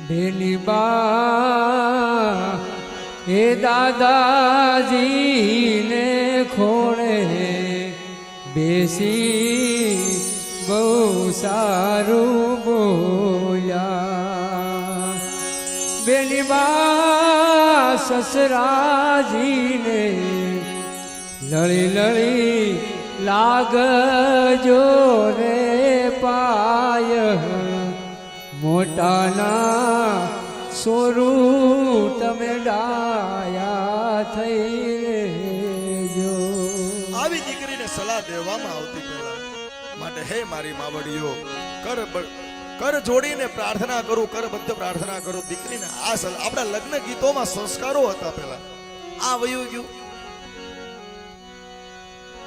બેની બા એ દાદાજીને ખોણે બેસી બહુ સારું બોલ્યા. બેની બા સસરાજીને લળી લળી લાગજો રે પાય મોટાના સોરું તમે ડાયા થઈ જો આવી દીકરીને સલાહ દેવામાં આવતી પહેલા માટે હે મારી માવડીઓ, કર કર જોડીને પ્રાર્થના કરું કર બંધ પ્રાર્થના કરું. દીકરીને આ સલાહ, આપણા લગ્ન ગીતોમાં સંસ્કારો હતા પહેલા. આ વયું ગયું.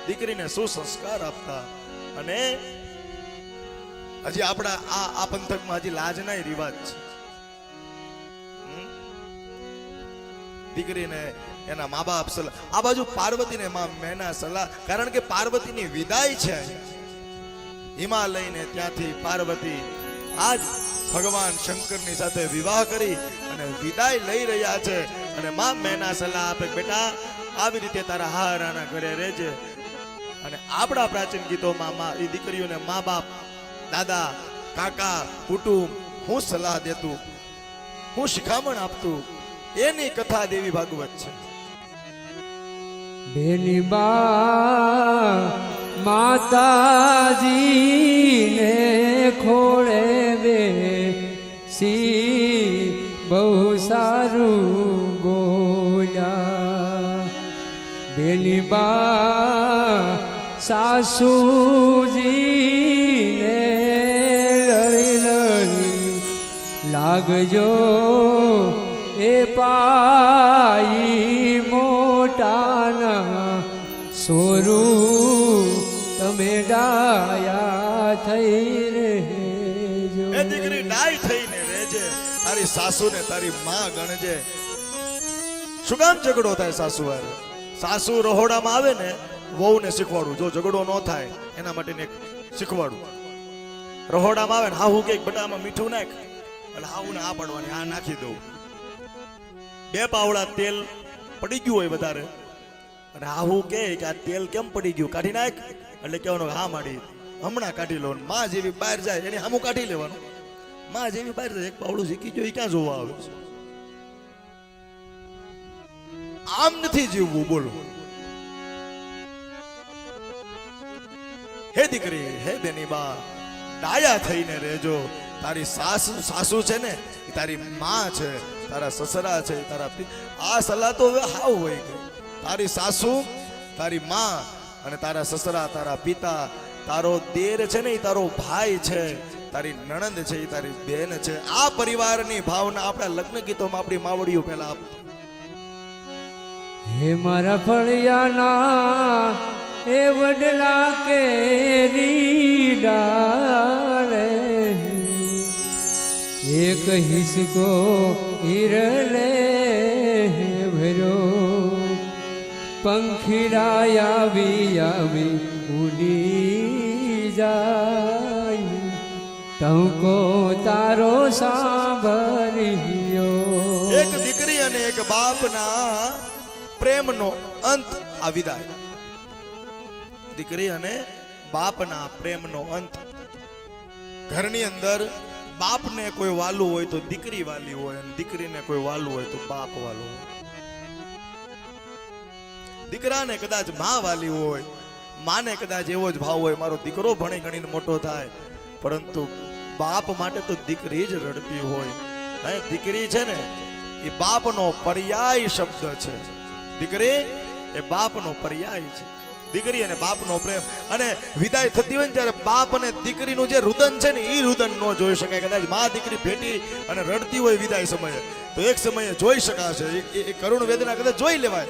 દીકરીને શું સંસ્કાર આપતા? અને હજી આપણા આ આ પંથકમાં હજી લાજના રિવાજ છે. દીકરીને એના મા બાપ સલાહ, આ બાજુ પાર્વતીને માં મેના સલાહ, કારણ કે પાર્વતીની વિદાય છે. હિમાલયને ત્યાંથી પાર્વતી આજ ભગવાન શંકરની સાથે વિવાહ કરી અને વિદાય લઈ રહ્યા છે. અને માં મેના સલાહ આપે, બેટા, આવી રીતે તારા હારાના ઘરે રહેજે. અને આપણા પ્રાચીન ગીતોમાં એ દીકરીઓને મા બાપ દાદા, કાકા, કુટુંબ, હું સલાહ દેતું, હું શિખામણ આપતું, એની કથા દેવી ભાગવત છે. બેની બા માતાજીને ખોળે બે સી બહુ સારું ગોયા બેની બા સાસુજીને લાગજો એ પાઈ મોટાના સોરું તમે ડાયા થઈ રહેજો. એ દીકરી ડાય થઈને રહેજે, તારી સાસુને તારી માં ગણજે. શું કામ ઝઘડો થાય સાસુ હારે સાસુ રહોડામાં આવે ને, વહુને શીખવાડું. જો ઝઘડો ન થાય, એના માટે શીખવાડું. રહોડામાં આવે ને હાહુ કે બટામાં મીઠું નાખ. એટલે હાહુને આ પડવાની, આ નાખી દઉં. બે પાવડા તેલ પડી ગયું હોય વધારે. અને આવું કે આ તેલ કેમ પડી ગયું? કાઢી નાખ. એટલે કહેવાનું હા માડી, હમણાં કાઢી લો માં જેવી બહાર જાય, એની હામું કાઢી લેવાનું. માં જેવી બહાર જાય, એક પાવડું શીખી ગયો એ ક્યાં જોવા આવે છે? આમ નથી જીવવું, બોલો. હે દીકરી, હે બેની બા, ડાયા થઈને રહેજો. તારી સાસુ સાસુ છે ને, એ તારી માં છે, તારા સસરા છે, તારા આ સલાહ તો હવે હાવ હોય ગઈ. તારી સાસુ, તારી માં અને તારા સસરા, તારા પિતા, તારો દેર છે ને, એ તારો ભાઈ છે, તારી નણંદ છે, એ તારી બેન છે, આ પરિવારની ભાવના આપણા લગ્ન ગીતોમાં આપણી માવડીઓ પહેલા હે મારા ફળિયાના, એ વડલા કેરી ડાળે એક હિસકો હિરલે ભર્યો પંખીડા આવી આવી ઉડી જાય. ટંકો તારો સાંભળ્યો. એક દીકરી અને એક બાપના પ્રેમનો અંત આ વિદાય. દીકરી અને બાપના પ્રેમનો અંત. ઘરની અંદર બાપને કોઈ વાલું હોય તો દીકરી વાલી હોય અને દીકરીને કોઈ વાલું હોય તો બાપ વાલું હોય. દીકરાને કદાચમાં વાલી હોય, માને કદાચ એવો જ ભાવ હોય, મારો દીકરો ભણી ગણીને મોટો થાય, પરંતુ બાપ માટે તો દીકરી જ રડતી હોય. હે, દીકરી છે ને, એ બાપનો પર્યાય શબ્દ છે. દીકરી એ બાપનો પર્યાય છે. દીકરી અને બાપનો પ્રેમ. અને વિદાય થતી હોય ને ત્યારે બાપ અને દીકરીનું જે રુદન છે ને એ રુદન ન જોઈ શકાય. કદાચ મા દીકરી ભેટી અને રડતી હોય વિદાય સમયે, તો એક સમયે જોઈ શકાશે. એ- કરુણ વેદના કદાચ જોઈ લેવાય.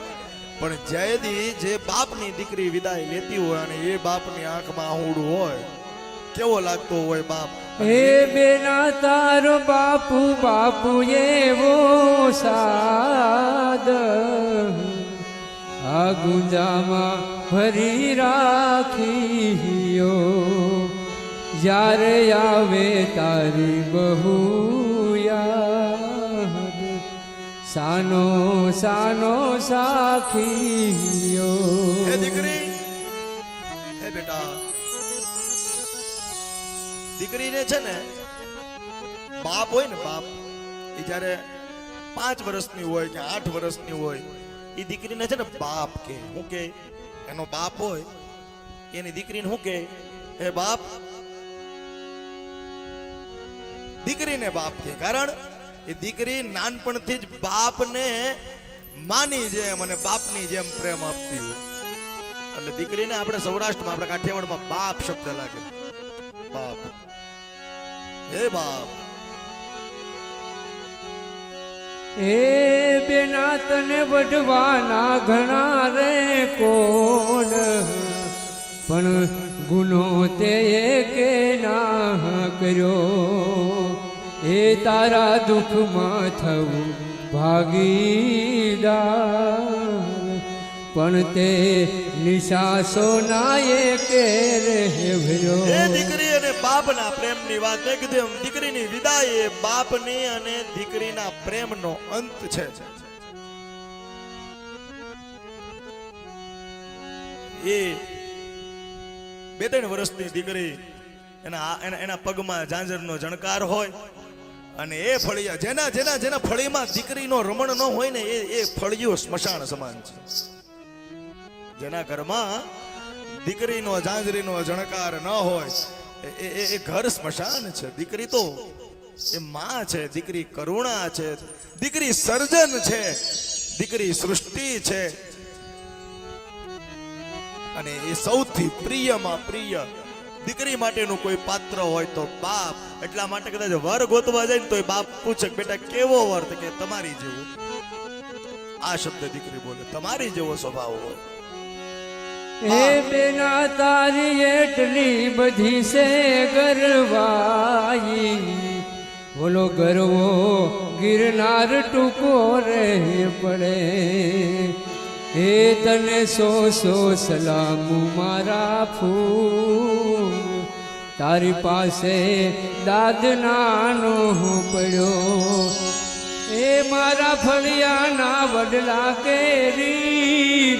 પણ જયદી જે બાપની દીકરી વિદાય લેતી હોય અને એ બાપની આંખમાં આહુડું હોય, કેવો લાગતો હોય બાપ? હે બેના, તારો બાપુ બાપુ એવો સાદ. આ ગુંજામાં ફરી રાખીયો. જ્યારે આવે તારી બહુ યાદ. સાનો સાનો સાખીયો. હે દીકરી, હે બેટા. દીકરીને છે ને, બાપ હોય ને બાપ, એ જ્યારે પાંચ વર્ષની હોય કે આઠ વર્ષની હોય એ દીકરીને છે ને બાપ કે, હું કે, એનો બાપ હોય, એની દીકરીને શું કે, હે બાપ, દીકરીને બાપ કે. કારણ એ દીકરી નાનપણથી જ બાપને માની જેમ અને બાપની જેમ પ્રેમ આપતી હોય. એટલે દીકરીને આપણે સૌરાષ્ટ્રમાં, આપણે કાઠિયાવાડમાં બાપ શબ્દ લાગે. બાપ. હે બાપ. એ બેના તને વઢવાના ઘણા રે કોણ? પણ ગુનો તે કે ના કર્યો. એ તારા દુઃખમાં થવું ભાગીદાર. પણ તે નિશાસો ના કે એ ભર્યો. દીકરી અને બાપના પ્રેમની વાત મેં કીધું એમ દીકરીની વિદાય એ બાપની અને દીકરીના પ્રેમનો અંત છે. એ બે ત્રણ વર્ષની દીકરી એના એના પગમાં ઝાંઝરનો જણકાર હોય અને એ ફળિયા જેના જેના જેના ફળીમાં દીકરીનો રમણ ન હોય ને એ એ ફળિયો સ્મશાન સમાન છે. જેના ઘરમાં દીકરીનો ઝાંઝરીનો જણકાર ન હોય ઘર સ્મશાન છે. દીકરી તો એ માં છે, દીકરી કરુણા છે, દીકરી સર્જન છે, દીકરી સૃષ્ટિ છે. અને એ સૌથી પ્રિયમાં પ્રિય દીકરી માટેનું કોઈ પાત્ર હોય તો બાપ. એટલા માટે કદાચ વર ગોતવા જાય ને તો એ બાપ પૂછે બેટા, કેવો વર? કે, તમારી જેવો. આ શબ્દ દીકરી બોલે, તમારી જેવો સ્વભાવ હોય. હે બેના તારી એટલી બધી છે ગરવાઈ બોલો ગરવો, ગિરનાર ટૂંકો રહે પડે. હે તને સો સો સલામું મારા ફૂલ. તારી પાસે દાદનાનો હું પડ્યો. એ મારા ફળિયાના વડલા કેરી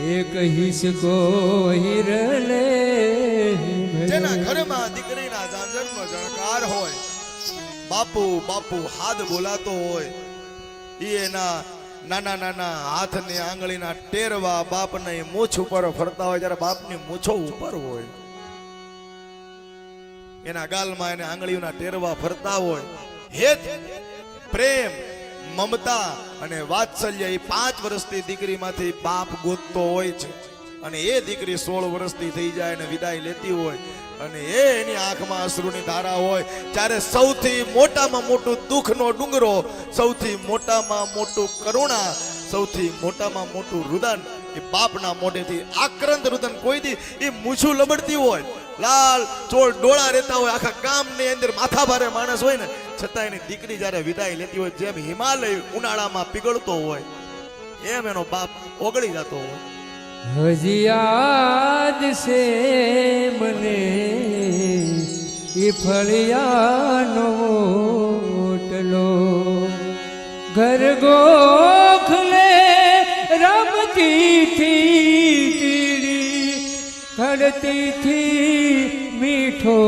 એક હિસકો હિરલે જેના ઘરમાં દીકરીના ઝાંઝરનો જણકાર હોય, બાપુ બાપુ હાથ બોલાતો હોય એ એના નાના નાના હાથની આંગળીના ટેરવા બાપને મૂછ ઉપર ફરતા હોય ત્યારે બાપની મૂછો ઉપર હોય. એના ગાલમાં એને આંગળીઓના ટેરવા ફરતા હોય. હેત, પ્રેમ મમતા અને વાત્સલ્ય એ પાંચ વર્ષની દીકરીમાંથી બાપ ગોતતો હોય છે. અને એ દીકરી સોળ વર્ષની થઈ જાય અને વિદાય લેતી હોય. અને એ એની આંખમાં અશ્રુની ધારા હોય. ત્યારે સૌથી મોટામાં મોટું દુઃખનો ડુંગરો, સૌથી મોટામાં મોટું કરુણા, સૌથી મોટામાં મોટું રુદન એ બાપના મોઢેથી આક્રંદ રુદન કોઈ દી એ મૂછું લબડતી હોય. લાલ ચોળ ડોળા રહેતા હોય. આખા ગામની અંદર માથા ભારે માણસ હોય ને છતાં એની દીકરી જ્યારે વિદાય લેતી હોય, જેમ હિમાલય ઉનાળામાં પીગળતો હોય, એમ એનો બાપ ઓગળી જતો હોય. હજી યાદ છે મને એ ફળિયાનો ઓટલો ઘર ગોખલે રમતી થી ખડતી થી મીઠો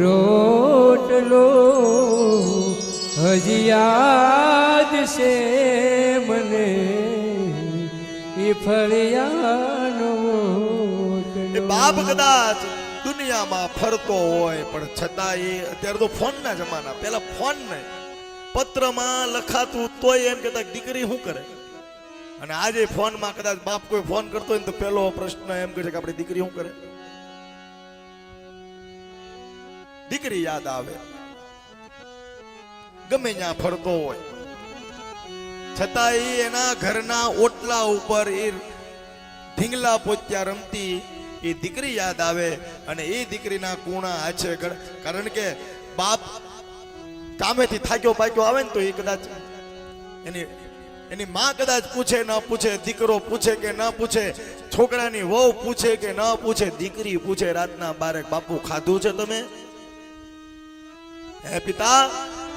રોટલો હજી યાદ છે મને. એ ફળિયાનો બાપ કદાચ દુનિયામાં ફરતો હોય પણ છતાં એ અત્યારે તો ફોનના જમાના. પેલા ફોન નહીં. પત્રમાં લખાતું તોય એમ કહેતા કે દીકરી શું કરે? અને આજે ફોનમાં કદાચ બાપ કોઈ ફોન કરતો હોય ને તો પેલો પ્રશ્ન એમ કહે છે કે આપણી દીકરી શું કરે? દીકરી યાદ આવે. ગમે ત્યાં ફરતો હોય. છતાં એના ઘરના ઓટલા ઉપર એ ઢીંગલા પોત્યા રમતી એ દીકરી યાદ આવે અને એ દીકરીના કુણા આછે કારણ કે બાપ કામેથી થાક્યો પાક્યો આવે ને તો એ કદાચ એની એની માં કદાચ પૂછે, ન પૂછે, દીકરો પૂછે કે ન પૂછે, છોકરાની વહુ પૂછે કે ન પૂછે, દીકરી પૂછે, રાતના બારે બાપુ ખાધું છે તમે? હે પિતા,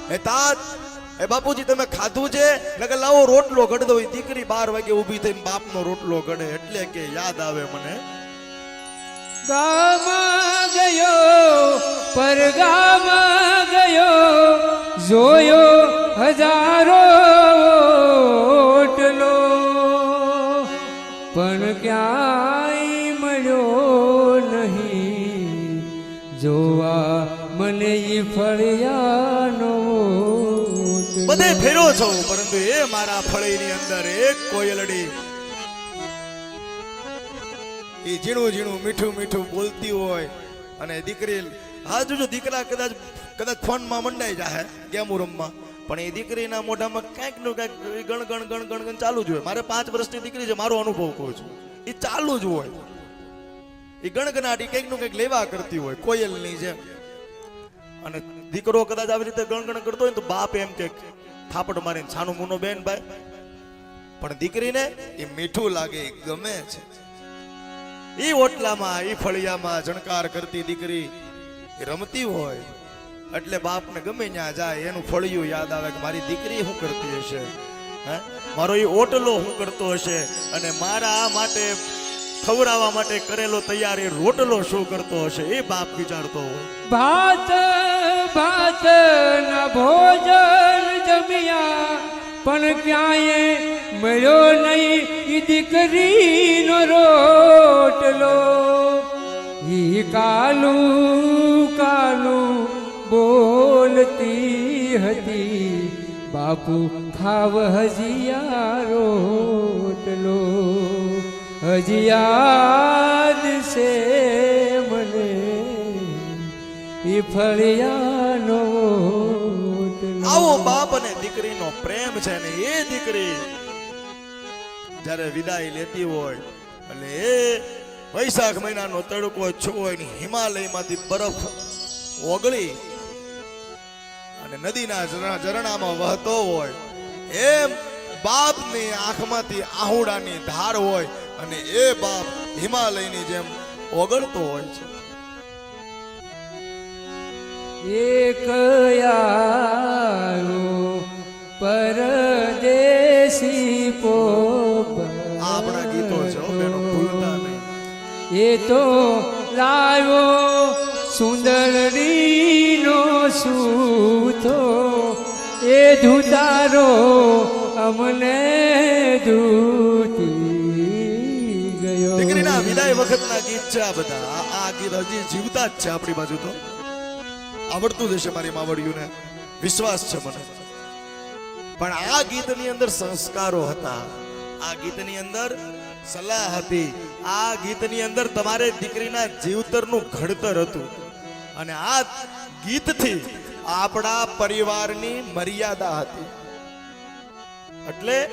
હે તાત એ બાપુજી, તમે ખાધું છે? નકર લાવો, રોટલો ઘડ દો દીકરી બાર વાગે ઊભી થઈને બાપનો રોટલો ઘડે એટલે કે યાદ આવે મને. ગામાં ગયો પરગામાં ગયો, જોયો હજારો ફળિયાનો બધે ફેરો છો, પરંતુ એ મારા ફળીની અંદર એક કોયલડી. એ ઝીણું ઝીણું મીઠું મીઠું બોલતી હોય અને દીકરી, હા, જોજો, દીકરા કદાચ કદાચ ફોનમાં મંડાઈ જાય ગેમું રમવા. પણ એ દીકરીના મોઢામાં કાંઈકનું કાંઈક ગણ ગણ ગણ ગણ ગણ ચાલુ જ હોય. મારે પાંચ વર્ષની દીકરી છે, મારો અનુભવ કહું છું. એ ચાલુ જ હોય. એ ગણગણાટ કંઈકનું કંઈક લેવા કરતી હોય, કોયલની જેમ. અને દીકરો કદાચ આવી રીતે ગણગણ કરતો હોય તો બાપ એમ કે, થાપડ મારીને છાનું મુનો બેન ભાઈ. પણ દીકરીને એ મીઠું લાગે ગમે છે. એ ઓટલામાં એ ફળિયામાં જણકાર કરતી દીકરી રમતી હોય, એટલે બાપને ગમે ત્યાં જાય, એનું ફળિયું યાદ આવે કે મારી દીકરી શું કરતી હશે? હે? મારો એ ઓટલો શું કરતો હશે? અને મારા માટે ખવડાવવા માટે કરેલો તૈયાર એ રોટલો શું કરતો હશે એ બાપ વિચારતો હોય. ભાત ભાત ના ભોજન જમ્યા, પણ ક્યાંય મળ્યો નહીં ઈ દીકરીનો રોટલો. ઈ કાલું કાલું બોલતી હતી, બાપુ ખાવ હજીયા રોટલો. હજી છે મને એ ફળિયાનો આવો બાપ અને દીકરીનો પ્રેમ છે ને એ દીકરી જ્યારે વિદાય લેતી હોય, એટલે એ વૈશાખ મહિનાનો તડકો છો હોય ને હિમાલયમાંથી બરફ ઓગળી અને નદીના ઝરણા- ઝરણામાં વહતો હોય, એમ બાપની આંખમાંથી આહુડાની ધાર હોય અને એ બાપ હિમાલયની જેમ ઓગળતો હોય છે. એક પરદેશી પોપટ આપણા ગીતો છે બેનો ભૂલતા નહીં. એ તો લાવ્યો સુંદરડીનો સૂતો એ ધુતારો અમને ધૂતી વિદાય વખતના ગીત છે આ બધા. આ- ગીત હજી જીવતા જ છે આપણી બાજુ તો. આવડતું જ હશે મારી માવડિયુંને વિશ્વાસ છે મને. પણ આ ગીતની અંદર સંસ્કારો હતા. આ ગીતની અંદર સલાહ હતી. આ ગીતની અંદર તમારે દીકરીના જીવતરનું ઘડતર હતું. અને આ ગીતથી આપણા પરિવારની મર્યાદા હતી. એટલે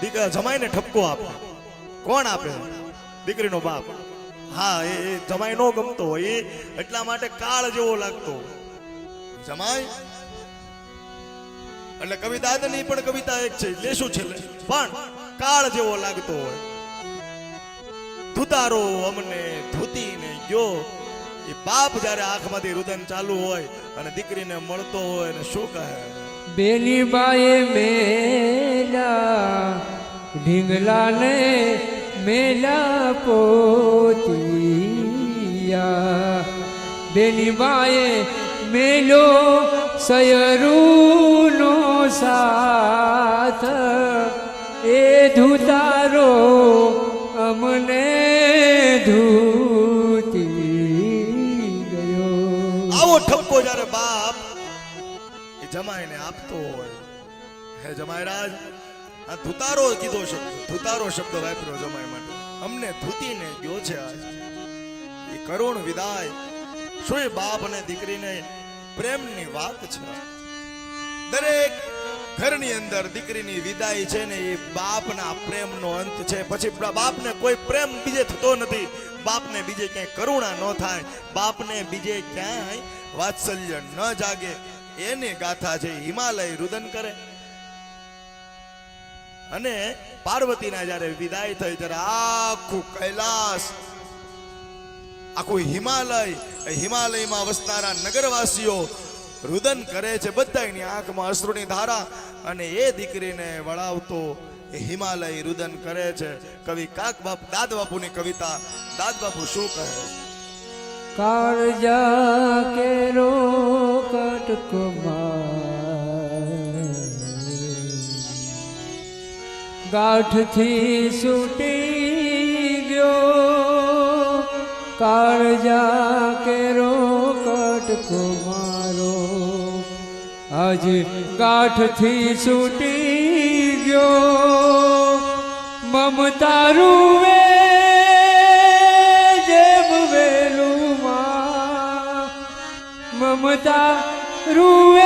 દીકરા જમાઈને ઠપકો આપે. કોણ આપે? દીકરીનો બાપ. હા, એ જમાઈ નો ગમતો હોય એટલા માટે કાળ જેવો લાગતો જમાય એટલે કવિતા આદની પણ કવિતા એક છે, લેશું છેલ્લે. પણ કાળ જેવો લાગતો હોય. ધુતારો અમને ધૂતીને ગયો. એ બાપ જ્યારે આંખમાંથી રુદન ચાલુ હોય અને દીકરીને મળતો હોય ને શું કહે? બેની બાએ મેલા, ઢીંગલાને મેલા પોતિયા બેની બાએ મેલો સયરૂનો સાથ એ ધુતારો અમને ધૂતી ગયો આવો ઠપકો જ્યારે બાપ એ જમાઈને આપતો હોય. હે જમાયરાજ આ ધુતારો કીધો શબ્દ, ધુતારો શબ્દ વાપર્યો માટે અમને ધૂતીને ગયો છે એ કરુણ વિદાય. શું એ બાપ અને દીકરીને પ્રેમની વાત છે? દરેક ઘરની અંદર દીકરીની વિદાય છે ને એ બાપના પ્રેમનો અંત છે. પછી બાપને કોઈ પ્રેમ બીજે થતો નથી. બાપને બીજે ક્યાંય કરુણા ન થાય. બાપને બીજે ક્યાંય વાત્સલ્ય ન જાગે. એની ગાથા છે, હિમાલય રુદન કરે. અને પાર્વતીના જ્યારે વિદાય થઈ ત્યારે આખું કૈલાસ, આખું હિમાલય હિમાલયમાં વસનારા નગરવાસીઓ રુદન કરે છે બધાની આંખમાં અશ્રુની ધારા અને એ દીકરીને વળાવતો હિમાલય રુદન કરે છે. કવિ કાક બાપ, દાદ બાપુની કવિતા, દાદ બાપુ શું કહે? કાળજા કેરો કટકો ગાંઠથી છૂટી ગયો. કાળજા કેરો કટકો મારો. આજ કાઠથી છૂટી ગયો. મમતા રૂવે જેમ વેલુમાં. મમતા રૂવે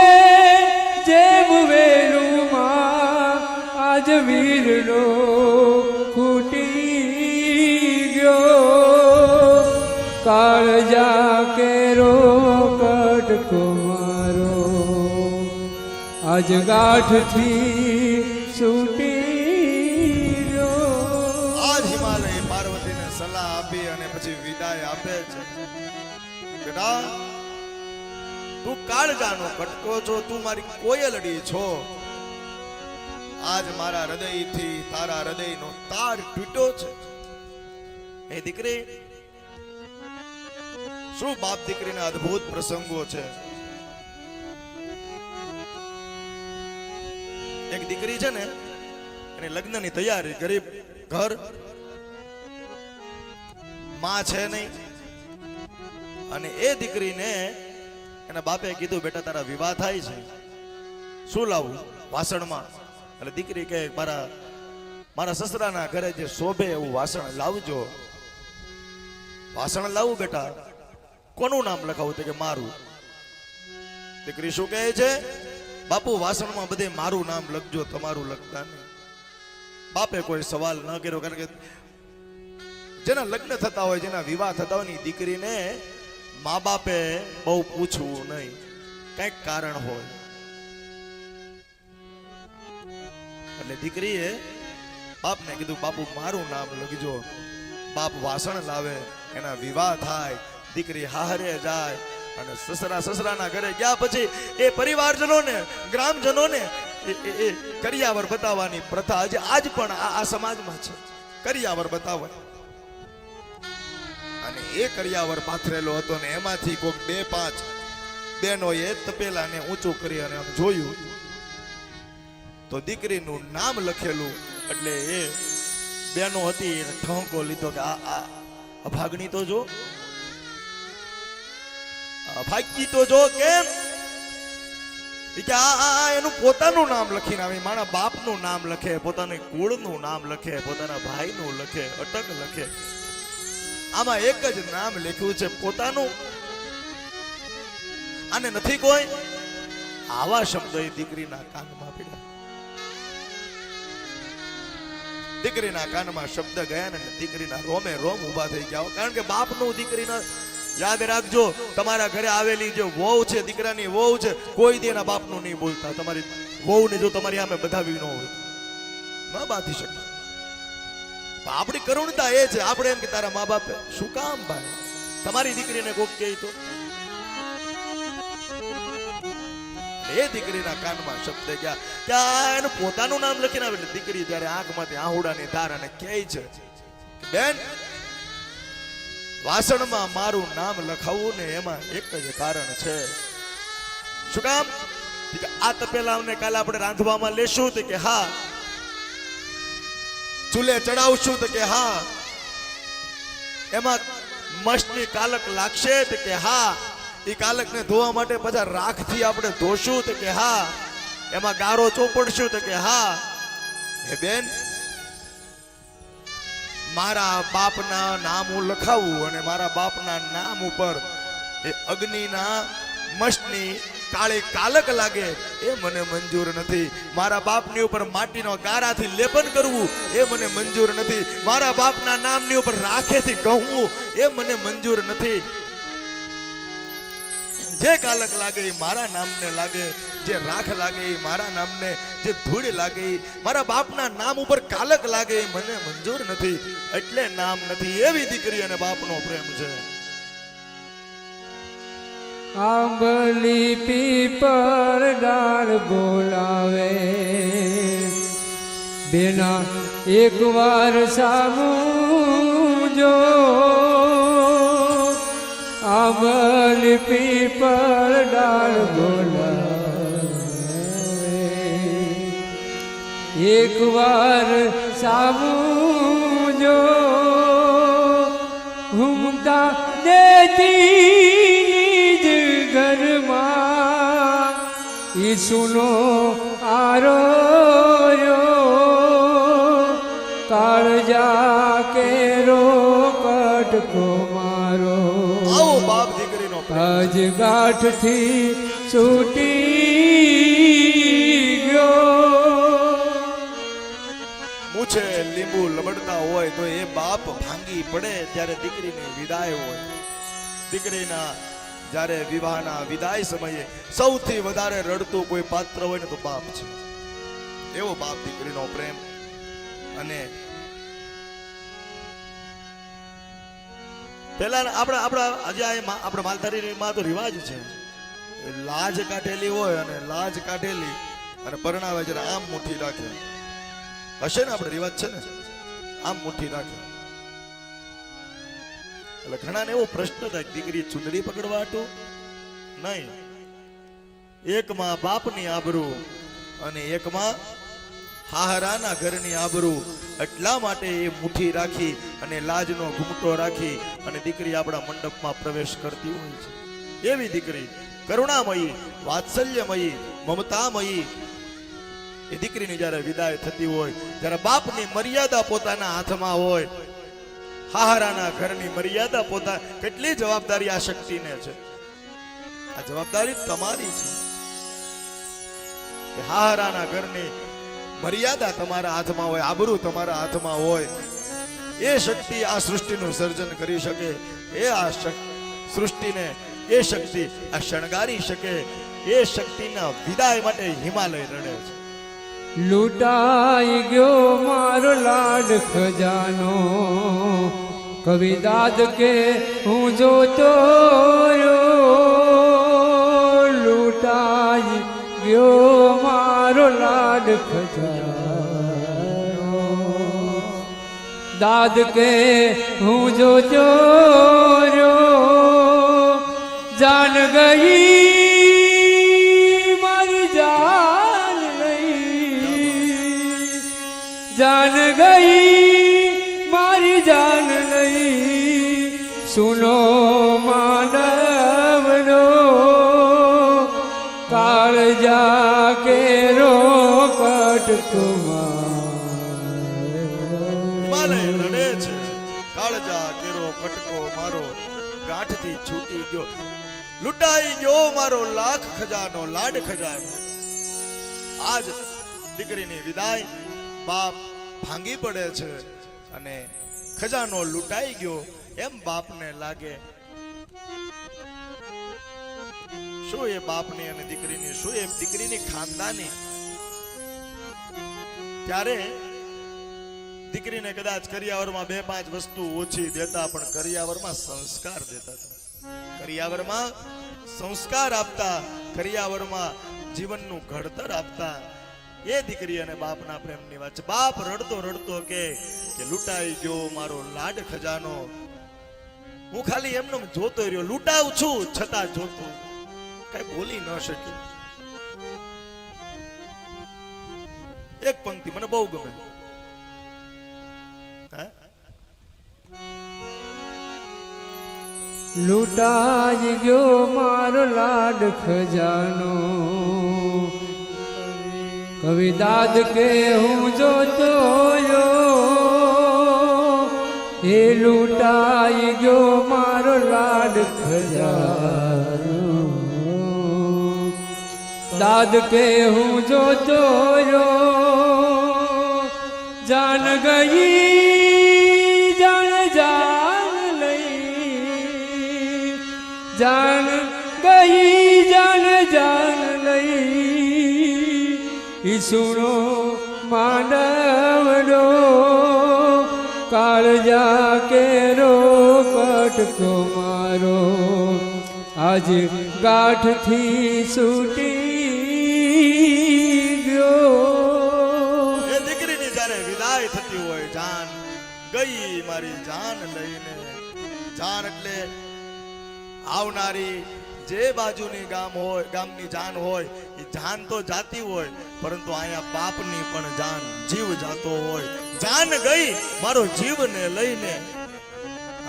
કાળજા કેરો કટકો મારો આજ ગાંઠથી છૂટી આજ હિમાલય પાર્વતીને સલાહ આપી અને પછી વિદાય આપે છે. બેટા, તું કાળજાનો કટકો છો, તું મારી કોયલડી છો. આજ મારા હૃદયથી તારા હૃદયનો તાર તૂટ્યો છે. એ દીકરી શું બાપ દીકરીના અદ્ભુત પ્રસંગો છે? એક દીકરી છે ને, એને લગ્નની તૈયારી ગરીબ ઘર, માં છે નહીં. અને એ દીકરીને એના બાપે કીધું, બેટા, તારા વિવાહ થાય છે. શું લાવું વાસણમાં? એટલે દીકરી કહે, મારા મારા સસરાના ઘરે જે શોભે એવું વાસણ લાવજો. વાસણ લાવું, બેટા? કોનું નામ લખાવું તો કે મારું? દીકરી શું કહે છે? બાપુ, વાસણમાં બધે મારું નામ લખજો, તમારું લખતા નહીં. બાપે કોઈ સવાલ ન કર્યો, કારણ કે જેના લગ્ન થતા હોય, જેના વિવાહ થતા હોયની દીકરીને મા બાપે બહુ પૂછવું નહીં. કંઈક કારણ હોય. એટલે દીકરીએ બાપને કીધું, બાપુ, મારું નામ લખજો. બાપ વાસણ લાવે, એના વિવાહ થાય દીકરી હારે જાય અને સસરા સસરાના ઘરે ગયા પછી એ પરિવારજનોને, ગ્રામજનોને એ કરિયાવર બતાવવાની પ્રથા આજે આજ પણ આ સમાજમાં છે. કરિયાવર બતાવવાની. અને એ કરિયાવર પાથરેલો હતો ને એમાંથી કોક બે, પાંચ બહેનોએ તપેલાને ઊંચું કરી અને આમ જોયું. તો દીકરીનું નામ લખેલું એટલે એ બેનો હતી, એને ઠોંકો લીધો કે આ આ અભાગણી તો જો અભાગી તો જો કેમ? કે આ એનું પોતાનું નામ લખીને આવે, મારા બાપનું નામ લખે, પોતાના કુળનું નામ લખે, પોતાના ભાઈનું લખે, અટક લખે. આમાં એક જ નામ લખ્યું છે, પોતાનું. અને નથી કોઈ? આવા શબ્દ એ દીકરીના કાનમાં પડ્યા. દીકરીના કાનમાં શબ્દ ગયા ને દીકરીના રોમે રોમ ઊભા થઈ ગયા કારણ કે બાપનું દીકરીના યાદ રાખજો, તમારા ઘરે આવેલી જે વહુ છે, દીકરાની વહુ છે, કોઈ દી એના બાપનું નહીં બોલતા. તમારી વહુને જો તમારી આમે બધાવી ન હોય ન બાંધી શકે આપણી કરુણતા એ છે, આપણે એમ કે તારા મા બાપે શું કામ ભાઈ તમારી દીકરીને કોક કહે તો? એ દીકરીના કાનમાં શબ્દ ગયા. ત્યાં એનું પોતાનું નામ લખીને આવે એટલે દીકરી ત્યારે આંખમાંથી આહુડાની ધાર અને કહે છે બેન વાસણમાં મારું નામ લખાવવું ને એમાં એક જ કારણ છે. શું કામ? આ આ તપેલાને કાલે આપણે રાંધવામાં લેશું તો કે હા. ચૂલે ચડાવશું તો કે હા. એમાં મસ્તની કાલક લાગશે તો કે હા. એ કાલકને ધોવા માટે બધા રાખથી આપણે ધોશું તો કે હા. એમાં ગારો ચોપડશું તો કે હા. હે બેન? મારા બાપના નામ હું લખાવું અને મારા બાપના નામ ઉપર એ અગ્નિના મસ્તની કાળી કાલક લાગે એ મને મંજૂર નથી. મારા બાપની ઉપર માટીનો ગારાથી લેપન કરવું એ મને મંજૂર નથી. મારા બાપના નામની ઉપર રાખેથી કહવું એ મને મંજૂર નથી. જે કાલક લાગે એ મારા નામને લાગે, જે રાખ લાગે એ મારા નામને જે ધૂળ લાગે. મારા બાપના નામ ઉપર કાલક લાગે. મને મંજૂર નથી. એટલે નામ નથી. એવી દીકરી અને બાપનો પ્રેમ છે. આંબલી પીપર ડાળ બોલાવે. બેના એક વાર સામું જો આંબલી પીપર ડાળ બોલાવે. એક વાર સામું જો હુમતા દેતી જ ઘરમાં ઈસુનો આરોયો કાળજા કેરો કટકો મારો? આવો બાપ દીકરીનો આજ ગાંઠથી છૂટી લીંબુ લબડતા હોય તો એ બાપ ભાંગી પડે ત્યારે દીકરીની વિદાય હોય. દીકરીના જ્યારે વિવાહના વિદાય સમયે સૌથી વધારે રડતું કોઈ પાત્ર હોય ને તો બાપ છે. એવો બાપ દીકરીનો પ્રેમ. અને પેલા આપણા આપણા આજે આપણા માલધારીમાં તો રિવાજ છે. લાજ કાઢેલી હોય અને લાજ કાઢેલી અને પરણાવે જ્યારે આમ મુઠ્ઠી રાખે. હશે ને આપણે રિવાજ છે ને? આમ મુઠ્ઠી રાખે એટલે ઘણાને એવો પ્રશ્ન થાય દીકરી ચુંદડી પકડવા હતો નહીં. એકમાં બાપની આબરૂ અને એકમાં હાહરાના ઘરની આબરૂ. એટલા માટે એ મુઠ્ઠી રાખી અને લાજનો ઘૂમટો રાખી અને દીકરી આપણા મંડપમાં પ્રવેશ કરતી હોય છે. એવી દીકરી કરુણામયી, વાત્સલ્યમયી, મમતામયી એ દીકરીની જ્યારે વિદાય થતી હોય ત્યારે બાપની મર્યાદા પોતાના હાથમાં હોય, હાહરાના ઘરની મર્યાદા પોતા, કેટલી જવાબદારી આ શક્તિને છે? આ જવાબદારી તમારી છે. કે હાહરાના ઘરની મર્યાદા તમારા હાથમાં હોય, આબરૂ તમારા હાથમાં હોય, એ શક્તિ આ સૃષ્ટિનું સર્જન કરી શકે, એ આ સૃષ્ટિને એ શક્તિ આ શણગારી શકે, એ શક્તિના વિદાય માટે હિમાલય રડે છે. લૂંટાઈ ગયો મારો લાડ ખજાનો કવિ દાદ કે હું જોતો. લૂંટાઈ ગયો મારો લાડ ખજાનો દાદ કે હું જોતો જાન ગઈ ગાંઠથી છૂટી ગયો. લૂંટાઈ ગયો મારો લાખ ખજાનો, લાડ ખજાનો. આજ દીકરીની વિદાય બાપ ભાંગી પડે છે અને ખજાનો લૂંટાઈ ગયો. એમ બાપને લાગે, શું એ બાપની અને દીકરીની, શું એ દીકરીની ખાનદાની? ત્યારે દીકરીને કદાચ કરિયાવરમાં બે, પાંચ વસ્તુ ઓછી દેતા પણ કરિયાવરમાં સંસ્કાર દેતા કરિયાવરમાં સંસ્કાર આપતા, કરિયાવરમાં જીવનનું ઘડતર આપતા. એ દીકરી અને બાપના પ્રેમની વાત છે. બાપ રડતો રડતો કે કે લૂંટાઈ ગયો મારો લાડ ખજાનો. હું ખાલી એમને જોતો રહ્યો. લૂંટાવ છું છતાં જોતો. કઈ બોલી ન શક્યું. એક પંક્તિ મને બહુ ગમે. લૂંટાઈ ગયો મારો લાડ ખજાનો. કવિ દાદ કે હું જોતો એ લૂંટાઈ ગયો મારો લાડ ખજાનો. દાદ કે હું જોતો જાન ગઈ જાન ગઈ જાન જાન લઈ ઈસુનો માનવનો કાળજા કેરો કટકો મારો આજે ગાંઠથી સૂટી ગયો એ દીકરીની જ્યારે વિદાય થતી હોય જાન, ગઈ મારી જાન લઈને, જાન એટલે આવનારી જે બાજુની ગામ હોય, ગામની જાન હોય, એ જાન તો જાતી હોય, પરંતુ અહીંયા બાપની પણ જાન જીવ જાતો હોય. જાન ગઈ, મારો જીવને લઈને.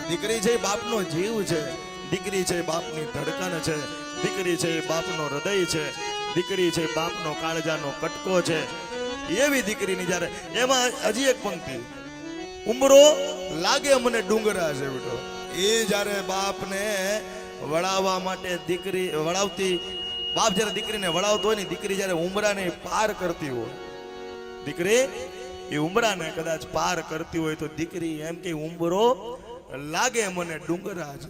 દીકરી છે બાપનો જીવ છે. દીકરી છે બાપની ધડકન છે. દીકરી છે બાપનો હૃદય છે. દીકરી છે બાપનો કાળજાનો કટકો છે. એવી દીકરીની જ્યારે, એમાં હજી એક પંક્તિ. ઉમરો લાગે મને ડુંગરા છે બેટો એ જ્યારે બાપને વળાવવા માટે દીકરી વળાવતી, બાપ જ્યારે દીકરીને વળાવતો હોય ને, દીકરી જ્યારે ઉમરાને પાર કરતી હોય, દીકરી એ ઉમરાને કદાચ પાર કરતી હોય તો દીકરી એમ કે, ઉમરો લાગે મને ડુંગરા છે